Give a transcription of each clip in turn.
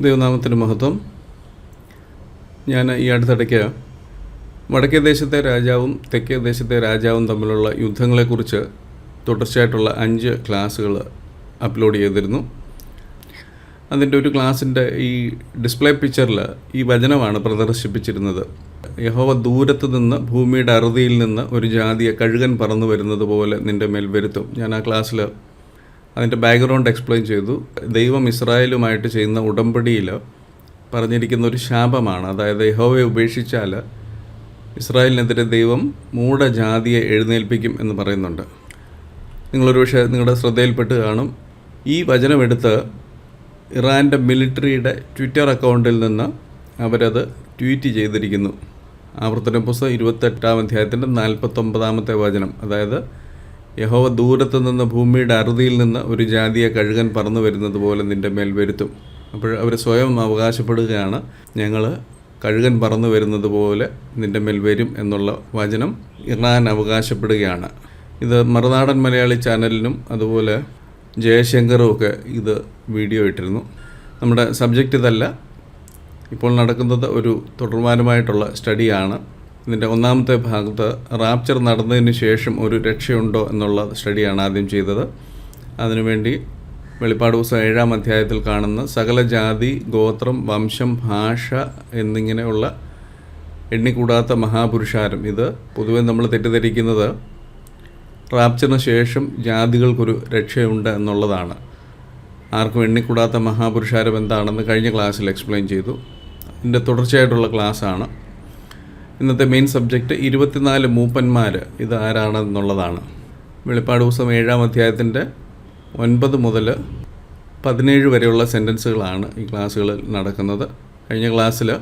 ദൈവനാമത്തിന് മഹത്വം. ഞാൻ ഈ അടുത്തിടയ്ക്ക് വടക്കേ ദേശത്തെ രാജാവും തെക്കേ ദേശത്തെ രാജാവും തമ്മിലുള്ള യുദ്ധങ്ങളെക്കുറിച്ച് തുടർച്ചയായിട്ടുള്ള അഞ്ച് ക്ലാസ്സുകൾ അപ്ലോഡ് ചെയ്തിരുന്നു. അതിന്റെ ഒരു ക്ലാസ്സിന്റെ ഈ ഡിസ്പ്ലേ പിക്ചറിൽ ഈ വചനമാണ് പ്രദർശിപ്പിച്ചിരുന്നത്. യഹോവ ദൂരത്ത് നിന്ന് ഭൂമിയുടെ അറുതിയിൽ നിന്ന് ഒരു ജാതിയെ കഴുകൻ പറന്നു വരുന്നത് പോലെ നിന്റെ മേൽ വരുത്തും. ഞാൻ ആ ക്ലാസ്സിൽ അതിന്റെ ബാക്ക്ഗ്രൗണ്ട് എക്സ്പ്ലെയിൻ ചെയ്തു. ദൈവം ഇസ്രായേലുമായിട്ട് ചെയ്യുന്ന ഉടമ്പടിയിൽ പറഞ്ഞിരിക്കുന്ന ഒരു ശാപമാണ്. അതായത് യഹോവയെ ഉപേക്ഷിച്ചാൽ ഇസ്രായേലിനെതിരെ ദൈവം മൂഢജാതിയെ എഴുന്നേൽപ്പിക്കും എന്ന് പറയുന്നുണ്ട്. നിങ്ങളൊരു പക്ഷേ നിങ്ങളുടെ ശ്രദ്ധയിൽപ്പെട്ട് കാണും. ഈ വചനമെടുത്ത് ഇറാന്റെ മിലിറ്ററിയുടെ ട്വിറ്റർ അക്കൗണ്ടിൽ നിന്ന് അവരത് ട്വീറ്റ് ചെയ്തിരിക്കുന്നു. ആവർത്തന പുസ്തകം ഇരുപത്തെട്ടാം അധ്യായത്തിന്റെ നാൽപ്പത്തൊമ്പതാമത്തെ വചനം. അതായത് യഹോവ ദൂരത്തു നിന്ന് ഭൂമിയുടെ അറുതിയിൽ നിന്ന് ഒരു ജാതിയെ കഴുകൻ പറന്നു വരുന്നത് പോലെ നിന്റെ മേൽ വരുത്തും. അപ്പോൾ അവർ സ്വയം അവകാശപ്പെടുകയാണ് ഞങ്ങൾ കഴുകൻ പറന്നു വരുന്നത് പോലെ നിന്റെ മേൽ വരും എന്നുള്ള വചനം ഇറാൻ അവകാശപ്പെടുകയാണ്. ഇത് മറുനാടൻ മലയാളി ചാനലിനും അതുപോലെ ജയശങ്കറും ഒക്കെ ഇത് വീഡിയോ ഇട്ടിരുന്നു. നമ്മുടെ സബ്ജക്റ്റ് ഇതല്ല. ഇപ്പോൾ നടക്കുന്നത് ഒരു തുടർമാനമായിട്ടുള്ള സ്റ്റഡിയാണ്. ഇതിന്റെ ഒന്നാമത്തെ ഭാഗത്ത് റാപ്ചർ നടന്നതിന് ശേഷം ഒരു രക്ഷയുണ്ടോ എന്നുള്ള സ്റ്റഡിയാണ് ആദ്യം ചെയ്തത്. അതിനുവേണ്ടി വെളിപ്പാട് ദിവസം ഏഴാം അധ്യായത്തിൽ കാണുന്ന സകല ജാതി ഗോത്രം വംശം ഭാഷ എന്നിങ്ങനെയുള്ള എണ്ണിക്കൂടാത്ത മഹാപുരുഷാരം ഇത്. പൊതുവെ നമ്മൾ തെറ്റിദ്ധരിക്കുന്നത് റാപ്ചറിന് ശേഷം ജാതികൾക്കൊരു രക്ഷയുണ്ട് എന്നുള്ളതാണ്. ആർക്കും എണ്ണിക്കൂടാത്ത മഹാപുരുഷാരം എന്താണെന്ന് കഴിഞ്ഞ ക്ലാസ്സിൽ എക്സ്പ്ലെയിൻ ചെയ്തു. ഇതിന്റെ തുടർച്ചയായിട്ടുള്ള ക്ലാസ്സാണ്. ഇന്നത്തെ മെയിൻ സബ്ജക്റ്റ് ഇരുപത്തിനാല് മൂപ്പന്മാർ ഇത് ആരാണെന്നുള്ളതാണ്. വെളിപ്പാട് ദിവസം ഏഴാം അധ്യായത്തിന്റെ ഒൻപത് മുതൽ പതിനേഴ് വരെയുള്ള സെന്റൻസുകളാണ് ഈ ക്ലാസ്സുകളിൽ നടക്കുന്നത്. കഴിഞ്ഞ ക്ലാസ്സിൽ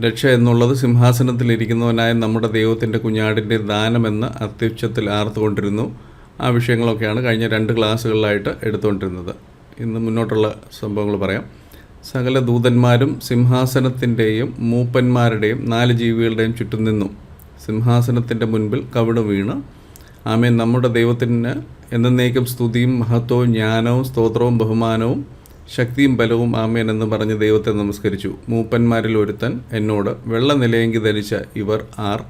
രക്ഷ എന്നുള്ളത് സിംഹാസനത്തിലിരിക്കുന്നവനായ നമ്മുടെ ദൈവത്തിന്റെ കുഞ്ഞാടിന്റെ ദാനമെന്ന് അത്യുച്ചത്തിൽ ആർത്തുകൊണ്ടിരുന്നു. ആ വിഷയങ്ങളൊക്കെയാണ് കഴിഞ്ഞ രണ്ട് ക്ലാസ്സുകളിലായിട്ട് എടുത്തുകൊണ്ടിരുന്നത്. ഇന്ന് മുന്നോട്ടുള്ള സംഭവങ്ങൾ പറയാം. സകല ദൂതന്മാരും സിംഹാസനത്തിന്റെയും മൂപ്പന്മാരുടെയും നാല് ജീവികളുടെയും ചുറ്റും നിന്നു. സിംഹാസനത്തിന്റെ മുൻപിൽ കവിട് വീണ്. ആമേ നമ്മുടെ ദൈവത്തിന് എന്നേക്കും സ്തുതിയും മഹത്വവും ജ്ഞാനവും സ്തോത്രവും ബഹുമാനവും ശക്തിയും ബലവും ആമേൻ എന്ന് പറഞ്ഞ് ദൈവത്തെ നമസ്കരിച്ചു. മൂപ്പന്മാരിൽ ഒരുത്തൻ എന്നോട് വെള്ള നിലയെങ്കി ധരിച്ച ഇവർ ആർ?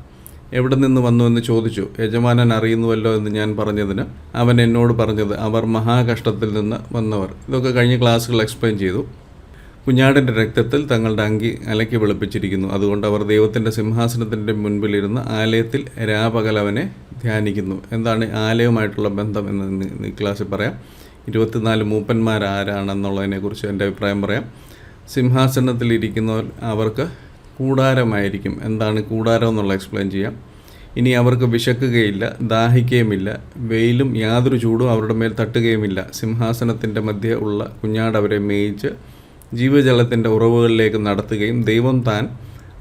എവിടെ നിന്ന് വന്നു എന്ന് ചോദിച്ചു. യജമാനൻ അറിയുന്നുവല്ലോ എന്ന് ഞാൻ പറഞ്ഞതിന് അവൻ എന്നോട് പറഞ്ഞത് അവർ മഹാകഷ്ടത്തിൽ നിന്ന് വന്നവർ. ഇതൊക്കെ കഴിഞ്ഞ ക്ലാസ്സുകൾ എക്സ്പ്ലെയിൻ ചെയ്തു. കുഞ്ഞാടിന്റെ രക്തത്തിൽ തങ്ങളുടെ അങ്കി അലക്കി വെളുപ്പിച്ചിരിക്കുന്നു. അതുകൊണ്ട് അവർ ദൈവത്തിന്റെ സിംഹാസനത്തിന്റെ മുൻപിലിരുന്ന് ആലയത്തിൽ രാപകലവനെ ധ്യാനിക്കുന്നു. എന്താണ് ആലയവുമായിട്ടുള്ള ബന്ധം എന്ന് ഈ ക്ലാസ്സിൽ പറയാം. ഇരുപത്തിനാല് മൂപ്പന്മാർ ആരാണെന്നുള്ളതിനെക്കുറിച്ച് എന്റെ അഭിപ്രായം പറയാം. സിംഹാസനത്തിലിരിക്കുന്നവർ അവർക്ക് കൂടാരമായിരിക്കും. എന്താണ് കൂടാരം എന്നുള്ള എക്സ്പ്ലെയിൻ ചെയ്യാം. ഇനി അവർക്ക് വിശക്കുകയില്ല ദാഹിക്കുകയുമില്ല വെയിലും യാതൊരു ചൂടും അവരുടെ മേൽ തട്ടുകയുമില്ല. സിംഹാസനത്തിന്റെ മധ്യ ഉള്ള കുഞ്ഞാട് അവരെ മേയിച്ച് ജീവജലത്തിന്റെ ഉറവുകളിലേക്ക് നടത്തുകയും ദൈവം താൻ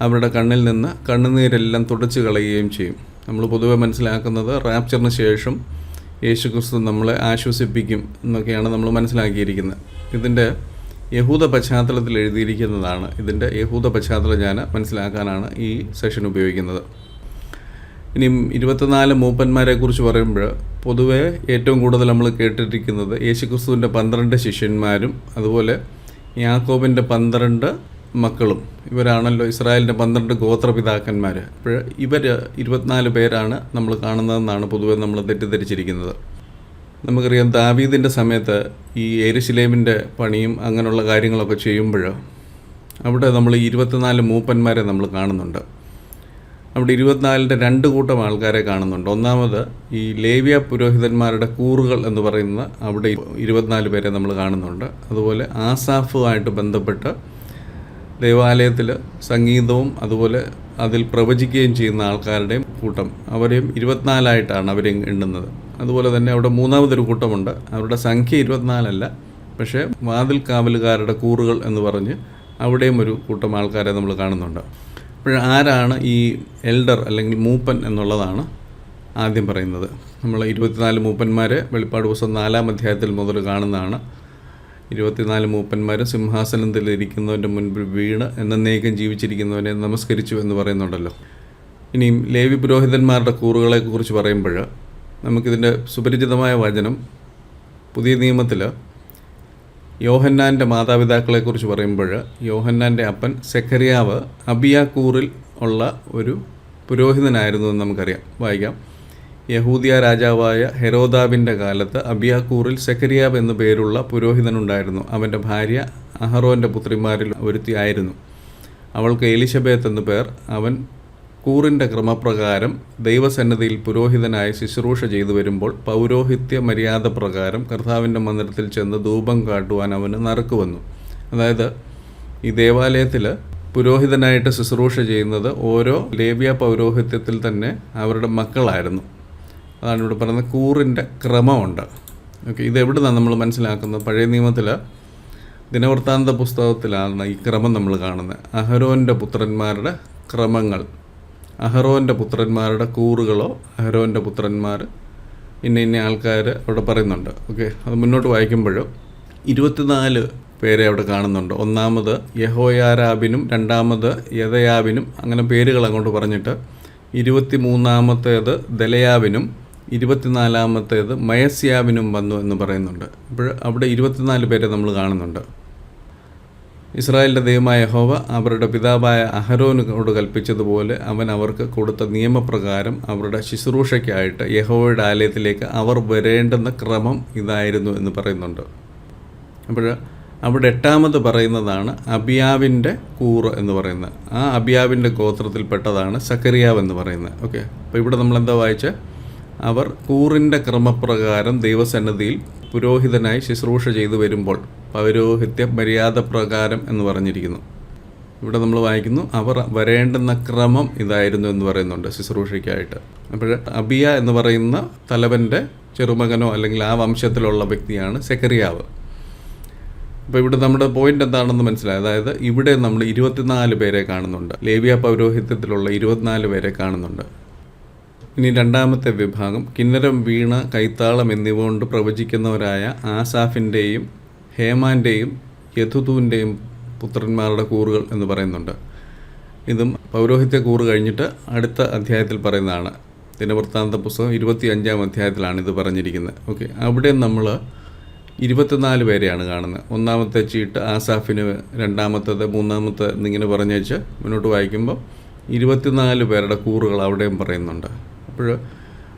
അവരുടെ കണ്ണിൽ നിന്ന് കണ്ണുനീരെല്ലാം തുടച്ചു കളയുകയും ചെയ്യും. നമ്മൾ പൊതുവെ മനസ്സിലാക്കുന്നത് റാപ്ചറിന് ശേഷം യേശുക്രിസ്തു നമ്മളെ ആശ്വസിപ്പിക്കും എന്നൊക്കെയാണ് നമ്മൾ മനസ്സിലാക്കിയിരിക്കുന്നത്. ഇതിന്റെ യഹൂദ പശ്ചാത്തലത്തിൽ എഴുതിയിരിക്കുന്നതാണ്. ഇതിന്റെ യഹൂദ പശ്ചാത്തലം ഞാൻ മനസ്സിലാക്കാനാണ് ഈ സെഷൻ ഉപയോഗിക്കുന്നത്. ഇനിയും ഇരുപത്തിനാല് മൂപ്പന്മാരെക്കുറിച്ച് പറയുമ്പോൾ പൊതുവേ ഏറ്റവും കൂടുതൽ നമ്മൾ കേട്ടിരിക്കുന്നത് യേശുക്രിസ്തുവിന്റെ പന്ത്രണ്ട് ശിഷ്യന്മാരും അതുപോലെ യാക്കോബിന്റെ പന്ത്രണ്ട് മക്കളും. ഇവരാണല്ലോ ഇസ്രായേലിന്റെ പന്ത്രണ്ട് ഗോത്രപിതാക്കന്മാർ അപ്പോൾ ഇവർ ഇരുപത്തിനാല് പേരാണ് നമ്മൾ കാണുന്നതെന്നാണ് പൊതുവെ നമ്മൾ തെറ്റിദ്ധരിച്ചിരിക്കുന്നത്. നമുക്കറിയാം ദാവീദിന്റെ സമയത്ത് ഈ എരിശിലേമിന്റെ പണിയും അങ്ങനെയുള്ള കാര്യങ്ങളൊക്കെ ചെയ്യുമ്പോൾ അവിടെ നമ്മൾ ഇരുപത്തിനാല് മൂപ്പന്മാരെ നമ്മൾ കാണുന്നുണ്ട്. അവിടെ ഇരുപത്തിനാലിന്റെ രണ്ട് കൂട്ടം ആൾക്കാരെ കാണുന്നുണ്ട്. ഒന്നാമത് ഈ ലേവ്യ പുരോഹിതന്മാരുടെ കൂറുകൾ എന്ന് പറയുന്ന അവിടെ ഇരുപത്തിനാല് പേരെ നമ്മൾ കാണുന്നുണ്ട്. അതുപോലെ ആസാഫുമായിട്ട് ബന്ധപ്പെട്ട് ദേവാലയത്തിൽ സംഗീതവും അതുപോലെ അതിൽ പ്രവചിക്കുകയും ചെയ്യുന്ന ആൾക്കാരുടെയും കൂട്ടം. അവരെയും ഇരുപത്തിനാലായിട്ടാണ് അവരെ എണ്ണുന്നത്. അതുപോലെ തന്നെ അവിടെ മൂന്നാമതൊരു കൂട്ടമുണ്ട്. അവരുടെ സംഖ്യ ഇരുപത്തിനാലല്ല. പക്ഷേ വാതിൽ കാവലുകാരുടെ കൂറുകൾ എന്ന് പറഞ്ഞ് അവിടെയും ഒരു കൂട്ടം ആൾക്കാരെ നമ്മൾ കാണുന്നുണ്ട്. അപ്പോൾ ആരാണ് ഈ എൽഡർ അല്ലെങ്കിൽ മൂപ്പൻ എന്നുള്ളതാണ് ആദ്യം പറയുന്നത്. നമ്മൾ ഇരുപത്തിനാല് മൂപ്പന്മാരെ വെളിപ്പാട് ദിവസം നാലാം അധ്യായത്തിൽ മുതൽ കാണുന്നതാണ്. ഇരുപത്തിനാല് മൂപ്പന്മാരും സിംഹാസനത്തിൽ ഇരിക്കുന്നവന്റെ മുൻപിൽ വീണ് എന്നേക്കും ജീവിച്ചിരിക്കുന്നവനെ നമസ്കരിച്ചു എന്ന് പറയുന്നുണ്ടല്ലോ. ഇനിയും ലേവി പുരോഹിതന്മാരുടെ കൂറുകളെക്കുറിച്ച് പറയുമ്പോൾ നമുക്കിതിന്റെ സുപരിചിതമായ വചനം പുതിയ നിയമത്തിൽ യോഹന്നാന്റെ മാതാപിതാക്കളെക്കുറിച്ച് പറയുമ്പോൾ യോഹന്നാന്റെ അപ്പൻ സെഖരിയാവ് അബിയാക്കൂറിൽ ഉള്ള ഒരു പുരോഹിതനായിരുന്നു എന്ന് നമുക്കറിയാം. വായിക്കാം. യഹൂദിയ രാജാവായ ഹെരോദാബിന്റെ കാലത്ത് അബിയാക്കൂറിൽ സെക്കരിയാബ് എന്നു പേരുള്ള പുരോഹിതനുണ്ടായിരുന്നു. അവന്റെ ഭാര്യ അഹറോന്റെ പുത്രിമാരിൽ ഒരുത്തിയായിരുന്നു അവൾക്ക് എലിശബേത്ത് എന്നു പേർ. അവൻ കൂറിന്റെ ക്രമപ്രകാരം ദൈവസന്നദ്ധിയിൽ പുരോഹിതനായ ശുശ്രൂഷ ചെയ്തു വരുമ്പോൾ പൗരോഹിത്യ മര്യാദ പ്രകാരം കർത്താവിന്റെ മന്ദിരത്തിൽ ചെന്ന് ധൂപം കാട്ടുവാൻ അവന് നറുക്ക് വന്നു. അതായത് ഈ ദേവാലയത്തിൽ പുരോഹിതനായിട്ട് ശുശ്രൂഷ ചെയ്യുന്നത് ഓരോ ലേവ്യ പൗരോഹിത്യത്തിൽ തന്നെ അവരുടെ മക്കളായിരുന്നു. അതാണ് ഇവിടെ പറയുന്നത് കൂറിന്റെ ക്രമമുണ്ട്. ഓക്കെ ഇത് എവിടെ നമ്മൾ മനസ്സിലാക്കുന്നത്? പഴയ നിയമത്തിൽ ദിനവൃത്താന്ത പുസ്തകത്തിലാണ് ഈ ക്രമം നമ്മൾ കാണുന്നത്. അഹരോന്റെ പുത്രന്മാരുടെ ക്രമങ്ങൾ. അഹറോന്റെ പുത്രന്മാരുടെ കൂറുകളോ അഹറോന്റെ പുത്രന്മാർ ഇന്ന ഇന്ന ആൾക്കാർ അവിടെ പറയുന്നുണ്ട്. ഓക്കെ അത് മുന്നോട്ട് വായിക്കുമ്പോഴും ഇരുപത്തിനാല് പേരെ അവിടെ കാണുന്നുണ്ട്. ഒന്നാമത് യഹോയാരാബിനും രണ്ടാമത് യഥയാബിനും അങ്ങനെ പേരുകൾ അങ്ങോട്ട് പറഞ്ഞിട്ട് ഇരുപത്തി മൂന്നാമത്തേത് ദലയാബിനും ഇരുപത്തിനാലാമത്തേത് മയസ്യാബിനും വന്നു എന്ന് പറയുന്നുണ്ട്. അപ്പോൾ അവിടെ ഇരുപത്തിനാല് പേരെ നമ്മൾ കാണുന്നുണ്ട്. ഇസ്രായേലിന്റെ ദൈവമായ യഹോവ അവരുടെ പിതാവായ അഹരോനോട് കൽപ്പിച്ചതുപോലെ അവൻ അവർക്ക് കൊടുത്ത നിയമപ്രകാരം അവരുടെ ശുശ്രൂഷയ്ക്കായിട്ട് യഹോവയുടെ ആലയത്തിലേക്ക് അവർ വരേണ്ടുന്ന ക്രമം ഇതായിരുന്നു എന്ന് പറയുന്നുണ്ട്. അപ്പോൾ അവിടെ എട്ടാമത് പറയുന്നതാണ് അബിയാവിന്റെ കൂറ് എന്ന് പറയുന്നത്. ആ അബിയാവിന്റെ ഗോത്രത്തിൽപ്പെട്ടതാണ് സക്കറിയാവ് എന്ന് പറയുന്നത്. ഓക്കെ. അപ്പോൾ ഇവിടെ നമ്മൾ എന്താ വായിച്ച? അവർ കൂറിന്റെ ക്രമപ്രകാരം ദൈവസന്നദ്ധിയിൽ പുരോഹിതനായി ശുശ്രൂഷ ചെയ്തു വരുമ്പോൾ പൗരോഹിത്യ മര്യാദ പ്രകാരം എന്ന് പറഞ്ഞിരിക്കുന്നു. ഇവിടെ നമ്മൾ വായിക്കുന്നു അവർ വരേണ്ടുന്ന ക്രമം ഇതായിരുന്നു എന്ന് പറയുന്നുണ്ട് ശുശ്രൂഷയ്ക്കായിട്ട്. അപ്പോൾ അബിയ എന്ന് പറയുന്ന തലവന്റെ ചെറുമകനോ അല്ലെങ്കിൽ ആ വംശത്തിലുള്ള വ്യക്തിയാണ് സെക്കറിയാവ് അപ്പോൾ ഇവിടെ നമ്മുടെ പോയിന്റ് എന്താണെന്ന് മനസ്സിലായി. അതായത് ഇവിടെ നമ്മൾ ഇരുപത്തിനാല് പേരെ കാണുന്നുണ്ട്. ലേവിയ പൗരോഹിത്യത്തിലുള്ള ഇരുപത്തിനാല് പേരെ കാണുന്നുണ്ട്. ഇനി രണ്ടാമത്തെ വിഭാഗം കിന്നരം വീണ കൈത്താളം എന്നിവ കൊണ്ട് പ്രവചിക്കുന്നവരായ ആസാഫിന്റെയും ഹേമാന്റെയും യഥുതുവിന്റെയും പുത്രന്മാരുടെ കൂറുകൾ എന്ന് പറയുന്നുണ്ട്. ഇതും പൗരോഹിത്യ കൂറ് കഴിഞ്ഞിട്ട് അടുത്ത അധ്യായത്തിൽ പറയുന്നതാണ്. ദിനവൃത്താന്ത പുസ്തകം ഇരുപത്തി അഞ്ചാം അധ്യായത്തിലാണ് ഇത് പറഞ്ഞിരിക്കുന്നത്. ഓക്കെ അവിടെ നമ്മൾ ഇരുപത്തിനാല് പേരെയാണ് കാണുന്നത്. ഒന്നാമത്തെ ചീട്ട് ആസാഫിന് രണ്ടാമത്തേത് മൂന്നാമത്തെ എന്നിങ്ങനെ പറഞ്ഞു വെച്ച് മുന്നോട്ട് വായിക്കുമ്പോൾ ഇരുപത്തിനാല് പേരുടെ കൂറുകൾ അവിടെയും പറയുന്നുണ്ട്. അപ്പോൾ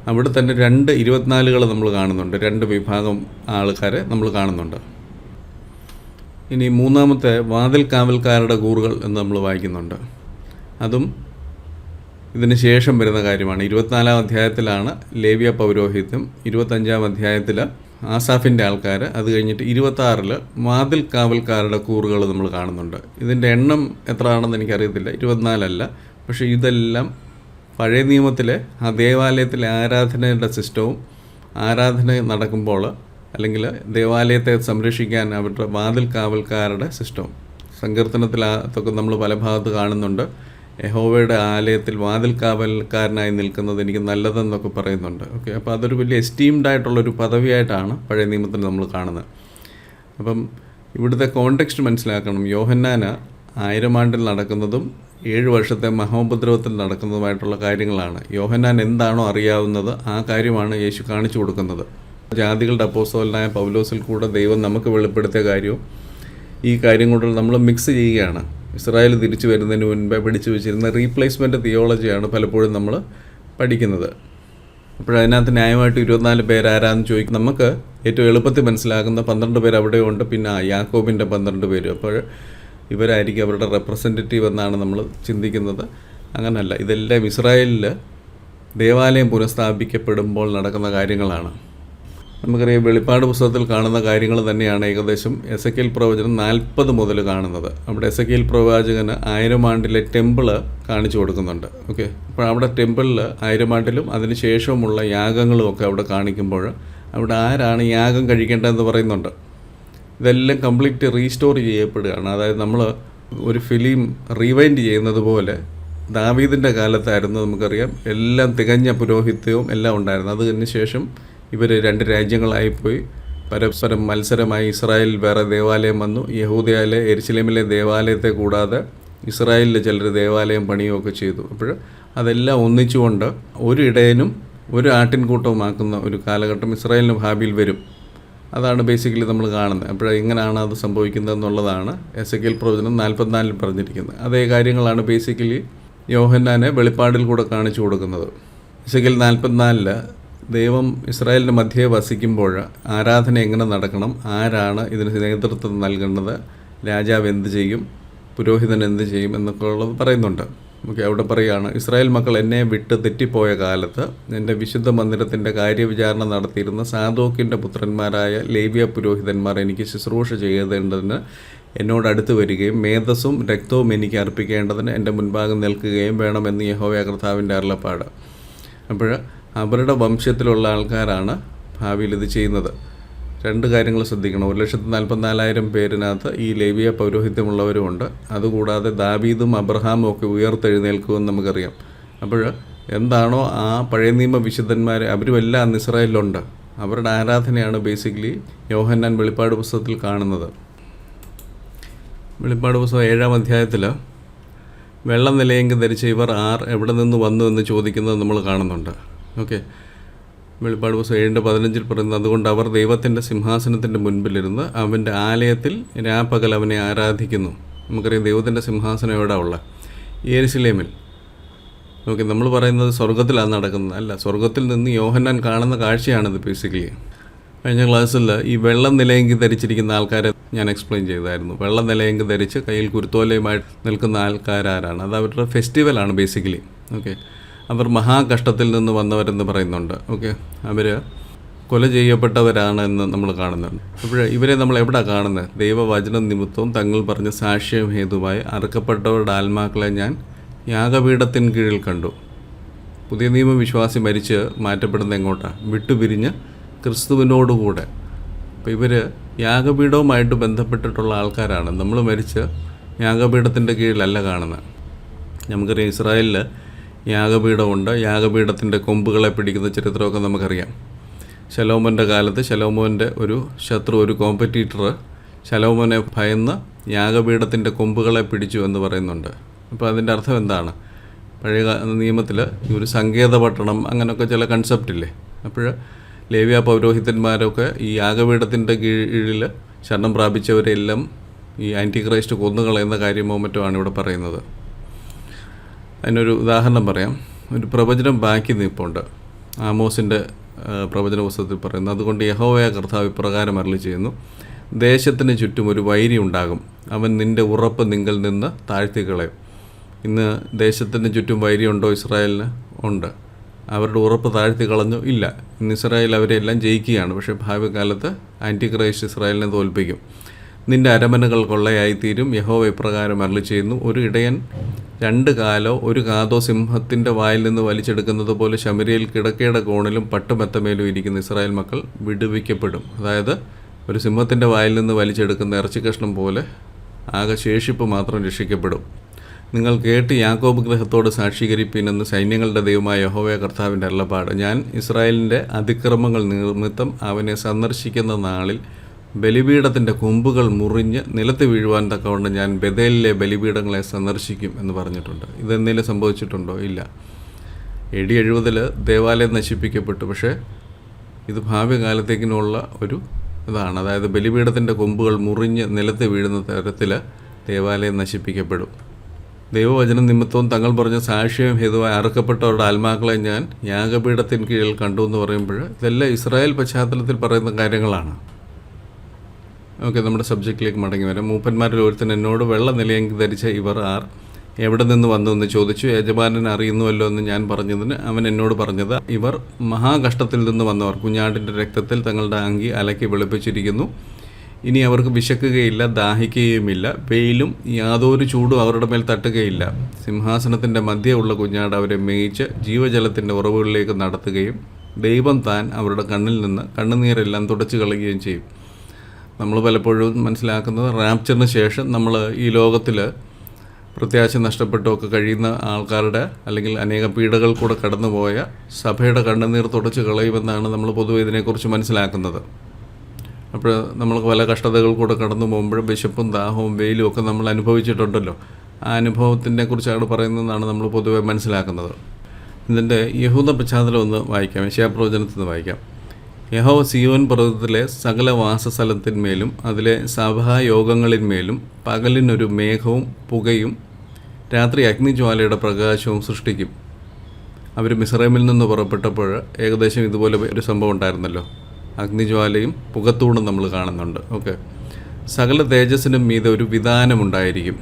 അവിടെ തന്നെ രണ്ട് ഇരുപത്തിനാലുകൾ നമ്മൾ കാണുന്നുണ്ട്. രണ്ട് വിഭാഗം ആൾക്കാരെ നമ്മൾ കാണുന്നുണ്ട്. ഇനി മൂന്നാമത്തെ വാതിൽ കാവൽക്കാരുടെ കൂറുകൾ എന്ന് നമ്മൾ വായിക്കുന്നുണ്ട്. അതും ഇതിന് ശേഷം വരുന്ന കാര്യമാണ്. ഇരുപത്തിനാലാം അധ്യായത്തിലാണ് ലേവ്യ പൗരോഹിത്യം ഇരുപത്തഞ്ചാം അധ്യായത്തിൽ ആസാഫിന്റെ ആൾക്കാർ അത് കഴിഞ്ഞിട്ട് ഇരുപത്താറിൽ വാതിൽ കാവൽക്കാരുടെ കൂറുകൾ നമ്മൾ കാണുന്നുണ്ട്. ഇതിന്റെ എണ്ണം എത്ര ആണെന്ന് എനിക്കറിയത്തില്ല. ഇരുപത്തിനാലല്ല. പക്ഷേ ഇതെല്ലാം പഴയ നിയമത്തിൽ ആ ദേവാലയത്തിലെ ആരാധനയുടെ സിസ്റ്റവും ആരാധന നടക്കുമ്പോൾ അല്ലെങ്കിൽ ദേവാലയത്തെ സംരക്ഷിക്കാൻ അവരുടെ വാതിൽ കാവൽക്കാരുടെ സിസ്റ്റവും. സങ്കീർത്തനത്തിൽ അതൊക്കെ നമ്മൾ പല ഭാഗത്ത് കാണുന്നുണ്ട്. യഹോവയുടെ ആലയത്തിൽ വാതിൽ കാവൽക്കാരനായി നിൽക്കുന്നത് എനിക്ക് നല്ലതെന്നൊക്കെ പറയുന്നുണ്ട്. ഓക്കെ അപ്പോൾ അതൊരു വലിയ എസ്റ്റീംഡ് ആയിട്ടുള്ളൊരു പദവിയായിട്ടാണ് പഴയ നിയമത്തിൽ നമ്മൾ കാണുന്നത്. അപ്പം ഇവിടുത്തെ കോണ്ടെക്സ്റ്റ് മനസ്സിലാക്കണം. യോഹന്നാന് ആയിരം ആണ്ടിൽ നടക്കുന്നതും ഏഴ് വർഷത്തെ മഹോപദ്രവത്തിൽ നടക്കുന്നതുമായിട്ടുള്ള കാര്യങ്ങളാണ്. യോഹന്നാൻ എന്താണോ അറിയാവുന്നത് ആ കാര്യമാണ് യേശു കാണിച്ചു കൊടുക്കുന്നത്. ജാതികളുടെ അപ്പോസ്തോലനായ പൗലോസിൽ കൂടെ ദൈവം നമുക്ക് വെളിപ്പെടുത്തിയ കാര്യവും ഈ കാര്യം കൊണ്ട് നമ്മൾ മിക്സ് ചെയ്യുകയാണ്. ഇസ്രായേൽ തിരിച്ചു വരുന്നതിന് മുൻപേ പിടിച്ചു വെച്ചിരുന്ന റീപ്ലേസ്മെന്റ് തിയോളജിയാണ് പലപ്പോഴും നമ്മൾ പഠിക്കുന്നത്. അപ്പോഴതിനകത്ത് ന്യായമായിട്ട് ഇരുപത്തിനാല് പേരാരാന്ന് ചോദിക്കും. നമുക്ക് ഏറ്റവും എളുപ്പത്തിൽ മനസ്സിലാകുന്ന പന്ത്രണ്ട് പേര് അവിടെയുണ്ട്. പിന്നെ യാക്കോബിന്റെ പന്ത്രണ്ട് പേര്. അപ്പോൾ ഇവരായിരിക്കും അവരുടെ റെപ്രസെന്റേറ്റീവ് എന്നാണ് നമ്മൾ ചിന്തിക്കുന്നത്. അങ്ങനല്ല ഇതെല്ലാം ഇസ്രായേലിൽ ദേവാലയം പുനഃസ്ഥാപിക്കപ്പെടുമ്പോൾ നടക്കുന്ന കാര്യങ്ങളാണ്. നമുക്കറിയാം വെളിപ്പാട് പുസ്തകത്തിൽ കാണുന്ന കാര്യങ്ങൾ തന്നെയാണ് ഏകദേശം എസ് എ കെൽ പ്രവചനം നാൽപ്പത് മുതൽ കാണുന്നത്. അവിടെ എസ് എ കെൽ പ്രവാചകന് ആയിരം ആണ്ടിലെ ടെമ്പിൾ കാണിച്ചു കൊടുക്കുന്നുണ്ട്. ഓക്കെ? അപ്പോൾ അവിടെ ടെമ്പിളിൽ ആയിരം ആണ്ടിലും അതിന് ശേഷവുമുള്ള യാഗങ്ങളും ഒക്കെ അവിടെ കാണിക്കുമ്പോൾ അവിടെ ആരാണ് യാഗം കഴിക്കേണ്ടതെന്ന് പറയുന്നുണ്ട്. ഇതെല്ലാം കംപ്ലീറ്റ് റീസ്റ്റോർ ചെയ്യപ്പെടുകയാണ്. അതായത് നമ്മൾ ഒരു ഫിലിം റീവൈൻഡ് ചെയ്യുന്നത് പോലെ ദാവീദിന്റെ കാലത്തായിരുന്നു നമുക്കറിയാം. എല്ലാം തികഞ്ഞ പുരോഹിത്യവും എല്ലാം ഉണ്ടായിരുന്നു. അതിന് ശേഷം ഇവർ രണ്ട് രാജ്യങ്ങളായിപ്പോയി. പരസ്പരം മത്സരമായി ഇസ്രായേൽ വേറെ ദേവാലയം വന്നു. യഹൂദയിലെ എരിശിലേമിലെ ദേവാലയത്തെ കൂടാതെ ഇസ്രായേലിലെ ചിലർ ദേവാലയം പണിയുമൊക്കെ ചെയ്തു. അപ്പോൾ അതെല്ലാം ഒന്നിച്ചുകൊണ്ട് ഒരു ഇടയനും ഒരു ആട്ടിൻകൂട്ടവുമാക്കുന്ന ഒരു കാലഘട്ടം ഇസ്രായേലിന് ഭാവിയിൽ വരും. അതാണ് ബേസിക്കലി നമ്മൾ കാണുന്നത്. അപ്പോൾ എങ്ങനെയാണ് അത് സംഭവിക്കുന്നത് എന്നുള്ളതാണ് എസ് എ കെൽ പ്രവചനം നാൽപ്പത്തിനാലിൽ പറഞ്ഞിരിക്കുന്നത്. അതേ കാര്യങ്ങളാണ് ബേസിക്കലി യോഹന്നാനെ വെളിപ്പാടിൽ കൂടെ കാണിച്ചു കൊടുക്കുന്നത്. എസ് എ കെൽ നാൽപ്പത്തിനാലിൽ ദൈവം ഇസ്രായേലിന്റെ മധ്യേ വസിക്കുമ്പോൾ ആരാധന എങ്ങനെ നടക്കണം? ആരാണ് ഇതിന് നേതൃത്വം നൽകേണ്ടത്? രാജാവ് എന്ത് ചെയ്യും? പുരോഹിതൻ എന്ത് ചെയ്യും? എന്നൊക്കെ ഉള്ളത് പറയുന്നുണ്ട്. ഓക്കെ അവിടെ പറയുകയാണ് ഇസ്രായേൽ മക്കൾ എന്നെ വിട്ട് തെറ്റിപ്പോയ കാലത്ത് എന്റെ വിശുദ്ധ മന്ദിരത്തിന്റെ കാര്യവിചാരണ നടത്തിയിരുന്ന സാദോക്കിന്റെ പുത്രന്മാരായ ലേവ്യ പുരോഹിതന്മാർ എനിക്ക് ശുശ്രൂഷ ചെയ്യേണ്ടതിന് എന്നോട് അടുത്ത് വരികയും മേധസ്സും രക്തവും എനിക്ക് അർപ്പിക്കേണ്ടതിന് എന്റെ മുൻഭാഗം നിൽക്കുകയും വേണമെന്ന് യഹോവയ കർത്താവിന്റെ അരുളപ്പാട്. അപ്പോൾ അവരുടെ വംശത്തിലുള്ള ആൾക്കാരാണ് ഭാവിയിൽ ഇത് ചെയ്യുന്നത്. രണ്ട് കാര്യങ്ങൾ ശ്രദ്ധിക്കണം. ഒരു ലക്ഷത്തി നാൽപ്പത്തിനാലായിരം പേരിനകത്ത് ഈ ലേവിയ പൗരോഹിത്യമുള്ളവരുമുണ്ട് അതുകൂടാതെ ദാബീദും അബ്രഹാമും ഒക്കെ ഉയർത്തെഴുന്നേൽക്കുമെന്ന് നമുക്കറിയാം. അപ്പോൾ എന്താണോ ആ പഴയ നിയമ വിശുദ്ധന്മാർ അവരുമെല്ലാം അന്ന് അവരുടെ ആരാധനയാണ് ബേസിക്കലി യോഹന്നാൻ വെളിപ്പാട് പുസ്തകത്തിൽ കാണുന്നത്. വെളിപ്പാട് പുസ്തകം ഏഴാം അധ്യായത്തിൽ വെള്ളം നിലയെങ്കിൽ ധരിച്ച ഇവർ ആർ എവിടെ നിന്ന് വന്നു? എന്ന് ചോദിക്കുന്നത് നമ്മൾ കാണുന്നുണ്ട്. ഓക്കെ. വെളിപ്പാട് പുസ്തകം ഏഴിന്റെ പതിനഞ്ചിൽ പറയുന്നത് അതുകൊണ്ട് അവർ ദൈവത്തിന്റെ സിംഹാസനത്തിന്റെ മുൻപിലിരുന്ന് അവന്റെ ആലയത്തിൽ രാപ്പകൽ അവനെ ആരാധിക്കുന്നു. നമുക്കറിയാം ദൈവത്തിന്റെ സിംഹാസനം എവിടെ ഉള്ള ഏരിശിലേമിൽ ഓക്കെ നമ്മൾ പറയുന്നത് സ്വർഗത്തിലാണ് നടക്കുന്നത്. അല്ല സ്വർഗത്തിൽ നിന്ന് യോഹന്നാൻ കാണുന്ന കാഴ്ചയാണിത് ബേസിക്കലി കഴിഞ്ഞ ക്ലാസ്സിൽ ഈ വെള്ളം നിലയെങ്കി ധരിച്ചിരിക്കുന്ന ആൾക്കാരെ ഞാൻ എക്സ്പ്ലെയിൻ ചെയ്തായിരുന്നു. വെള്ളം നിലയെങ്കി ധരിച്ച് കയ്യിൽ കുരുത്തോലയുമായിട്ട് നിൽക്കുന്ന ആൾക്കാരാരാണ്. അത് അവരുടെ ഫെസ്റ്റിവലാണ് ബേസിക്കലി ഓക്കെ അവർ മഹാകഷ്ടത്തിൽ നിന്ന് വന്നവരെന്ന് പറയുന്നുണ്ട്. ഓക്കെ അവർ കൊല ചെയ്യപ്പെട്ടവരാണ് എന്ന് നമ്മൾ കാണുന്നുണ്ട്. അപ്പോൾ ഇവരെ നമ്മൾ എവിടെ കാണുന്നത് ദൈവവചന നിമിത്തവും തങ്ങൾ പറഞ്ഞ സാക്ഷ്യം ഹേതുവായി അറുക്കപ്പെട്ടവരുടെ ആത്മാക്കളെ ഞാൻ യാഗപീഠത്തിന് കീഴിൽ കണ്ടു. പുതിയ നിയമവിശ്വാസി മരിച്ച് മാറ്റപ്പെടുന്ന എങ്ങോട്ടാണ് വിട്ടുപിരിഞ്ഞ് ക്രിസ്തുവിനോടുകൂടെ. അപ്പോൾ ഇവർ യാഗപീഠവുമായിട്ട് ബന്ധപ്പെട്ടിട്ടുള്ള ആൾക്കാരാണ്. നമ്മൾ മരിച്ച് യാഗപീഠത്തിന്റെ കീഴിലല്ല കാണുന്നത് നമുക്കറിയാം ഇസ്രായേലിൽ യാഗപീഠമുണ്ട്. യാഗപീഠത്തിന്റെ കൊമ്പുകളെ പിടിക്കുന്ന ചരിത്രമൊക്കെ നമുക്കറിയാം. ശലോമോന്റെ കാലത്ത് ശലോമോന്റെ ഒരു ശത്രു ഒരു കോമ്പറ്റീറ്റർ ശലോമോനെ ഭയന്ന് യാഗപീഠത്തിന്റെ കൊമ്പുകളെ പിടിച്ചു എന്ന് പറയുന്നുണ്ട്. അപ്പോൾ അതിന്റെ അർത്ഥം എന്താണ്? പഴയ നിയമത്തിൽ ഈ ഒരു സങ്കേത പട്ടണം അങ്ങനെയൊക്കെ ചില കൺസെപ്റ്റ് ഇല്ലേ? അപ്പോൾ ലേവ്യ പൗരോഹിതന്മാരൊക്കെ ഈ യാഗപീഠത്തിന്റെ കീഴിൽ ശരണം പ്രാപിച്ചവരെല്ലാം ഈ ആന്റി ക്രൈസ്റ്റ് കൊന്നുകളയുന്ന കാര്യമോ മറ്റോ ആണ് ഇവിടെ പറയുന്നത്. അതിനൊരു ഉദാഹരണം പറയാം. ഒരു പ്രവചനം ബാക്കി നിൽപ്പുണ്ട്. ആമോസിന്റെ പ്രവചന പുസ്തകത്തിൽ പറയുന്നു അതുകൊണ്ട് യഹോവയ കർത്താവ് ഇപ്രകാരം അരളി ചെയ്യുന്നു ദേശത്തിന് ചുറ്റും ഒരു വൈരി ഉണ്ടാകും. അവൻ നിന്റെ ഉറപ്പ് നിങ്ങൾ നിന്ന് താഴ്ത്തിക്കളയും. ഇന്ന് ദേശത്തിന് ചുറ്റും വൈരി ഉണ്ടോ? ഇസ്രായേലിന് ഉണ്ട്. അവരുടെ ഉറപ്പ് താഴ്ത്തി കളഞ്ഞു ഇല്ല. ഇന്ന് ഇസ്രായേൽ അവരെല്ലാം ജയിക്കുകയാണ്. പക്ഷേ ഭാവി കാലത്ത് ആന്റി ക്രൈസ്റ്റ് ഇസ്രായേലിനെ തോൽപ്പിക്കും. നിന്റെ അരമനകൾ കൊള്ളയായിത്തീരും. യഹോവ ഇപ്രകാരം അരളി ചെയ്യുന്നു ഒരു ഇടയൻ രണ്ട് കാലോ ഒരു കാതോ സിംഹത്തിന്റെ വായിൽ നിന്ന് വലിച്ചെടുക്കുന്നത് പോലെ ശമരിയിൽ കിടക്കയുടെ കോണിലും പട്ടുമെത്തമേലും ഇരിക്കുന്ന ഇസ്രായേൽ മക്കൾ വിടുവിക്കപ്പെടും. അതായത് ഒരു സിംഹത്തിന്റെ വായിൽ നിന്ന് വലിച്ചെടുക്കുന്ന ഇറച്ചി കഷ്ണം പോലെ ആകെ ശേഷിപ്പ് മാത്രം രക്ഷിക്കപ്പെടും. നിങ്ങൾ കേട്ട് യാക്കോബ് ഗ്രഹത്തോട് സാക്ഷീകരിപ്പിനെന്ന് സൈന്യങ്ങളുടെ ദൈവമായ യഹോവയ കർത്താവിന്റെ അരുളപ്പാട്. ഞാൻ ഇസ്രായേലിന്റെ അതിക്രമങ്ങൾ നിമിത്തം അവനെ സന്ദർശിക്കുന്ന നാളിൽ ബലിപീഠത്തിന്റെ കൊമ്പുകൾ മുറിഞ്ഞ് നിലത്ത് വീഴുവാൻ തക്കവണ്ണം ഞാൻ ബദേലിലെ ബലിപീഠങ്ങളെ സന്ദർശിക്കും എന്ന് പറഞ്ഞിട്ടുണ്ട്. ഇതെന്തെങ്കിലും സംഭവിച്ചിട്ടുണ്ടോ? ഇല്ല. എ ഡി എഴുപതിൽ ദേവാലയം നശിപ്പിക്കപ്പെട്ടു. പക്ഷേ ഇത് ഭാവി കാലത്തേക്കിനുള്ള ഒരു ഇതാണ്. അതായത് ബലിപീഠത്തിന്റെ കൊമ്പുകൾ മുറിഞ്ഞ് നിലത്ത് വീഴുന്ന തരത്തിൽ ദേവാലയം നശിപ്പിക്കപ്പെടും. ദൈവവചന നിമിത്തവും തങ്ങൾ പറഞ്ഞ സാക്ഷ്യം ഹേതുവായി അറുക്കപ്പെട്ടവരുടെ ആത്മാക്കളെ ഞാൻ യാഗപീഠത്തിന് കീഴിൽ കണ്ടു എന്ന് പറയുമ്പോൾ ഇതെല്ലാം ഇസ്രായേൽ പശ്ചാത്തലത്തിൽ പറയുന്ന കാര്യങ്ങളാണ്. ഓക്കെ നമ്മുടെ സബ്ജക്റ്റിലേക്ക് മടങ്ങി വരാം. മൂപ്പന്മാരിൽ ഒരുത്തൻ എന്നോട് വെള്ള നിലയം ധരിച്ച ഇവർ ആർ? എവിടെ നിന്ന് വന്നു എന്ന് ചോദിച്ചു. യജമാനൻ അറിയുന്നുവല്ലോ എന്ന് ഞാൻ പറഞ്ഞതിന് അവൻ എന്നോട് പറഞ്ഞത് ഇവർ മഹാകഷ്ടത്തിൽ നിന്ന് വന്നവർ. കുഞ്ഞാടിന്റെ രക്തത്തിൽ തങ്ങളുടെ അങ്കി അലക്കി വെളുപ്പിച്ചിരിക്കുന്നു. ഇനി അവർക്ക് വിശക്കുകയില്ല ദാഹിക്കുകയുമില്ല. വെയിലും യാതൊരു ചൂടും അവരുടെ മേൽ തട്ടുകയില്ല. സിംഹാസനത്തിന്റെ മധ്യേ ഉള്ള കുഞ്ഞാട് അവരെ മേയിച്ച് ജീവജലത്തിന്റെ ഉറവുകളിലേക്ക് നടത്തുകയും ദൈവം താൻ അവരുടെ കണ്ണിൽ നിന്ന് കണ്ണുനീരെല്ലാം തുടച്ചു കളയുകയും ചെയ്യും. നമ്മൾ പലപ്പോഴും മനസ്സിലാക്കുന്നത് റാപ്ചറിന് ശേഷം നമ്മൾ ഈ ലോകത്തിൽ പ്രത്യാശ നഷ്ടപ്പെട്ടുമൊക്കെ കഴിയുന്ന ആൾക്കാരുടെ അല്ലെങ്കിൽ അനേക പീഡകൾ കൂടെ കടന്നുപോയ സഭയുടെ കണ്ണുനീർ തുടച്ച് കളയുമെന്നാണ് നമ്മൾ പൊതുവെ ഇതിനെക്കുറിച്ച് മനസ്സിലാക്കുന്നത്. അപ്പോൾ നമ്മൾ പല കഷ്ടതകൾ കൂടെ കടന്നു പോകുമ്പോഴും വിശപ്പും ദാഹവും വെയിലും ഒക്കെ നമ്മൾ അനുഭവിച്ചിട്ടുണ്ടല്ലോ. ആ അനുഭവത്തിനെ കുറിച്ചാണ് പറയുന്നതെന്നാണ് നമ്മൾ പൊതുവെ മനസ്സിലാക്കുന്നത്. ഇതിന്റെ യഹൂദ പശ്ചാത്തലം ഒന്ന് വായിക്കാം. യശാപ്രവചനത്തിൽ നിന്ന് വായിക്കാം. യഹോവ സിയോൻ പർവതത്തിലെ സകല വാസസ്ഥലത്തിന്മേലും അതിലെ സഭായോഗങ്ങളിന്മേലും പകലിനൊരു മേഘവും പുകയും രാത്രി അഗ്നിജ്വാലയുടെ പ്രകാശവും സൃഷ്ടിക്കും. അവർ മിസ്രൈമിൽ നിന്ന് പുറപ്പെട്ടപ്പോൾ ഏകദേശം ഇതുപോലെ ഒരു സംഭവം ഉണ്ടായിരുന്നല്ലോ. അഗ്നിജ്വാലയും പുകത്തൂണും നമ്മൾ കാണുന്നുണ്ട്. ഓക്കെ. സകല തേജസ്സിനും മീതെ ഒരു വിധാനമുണ്ടായിരിക്കും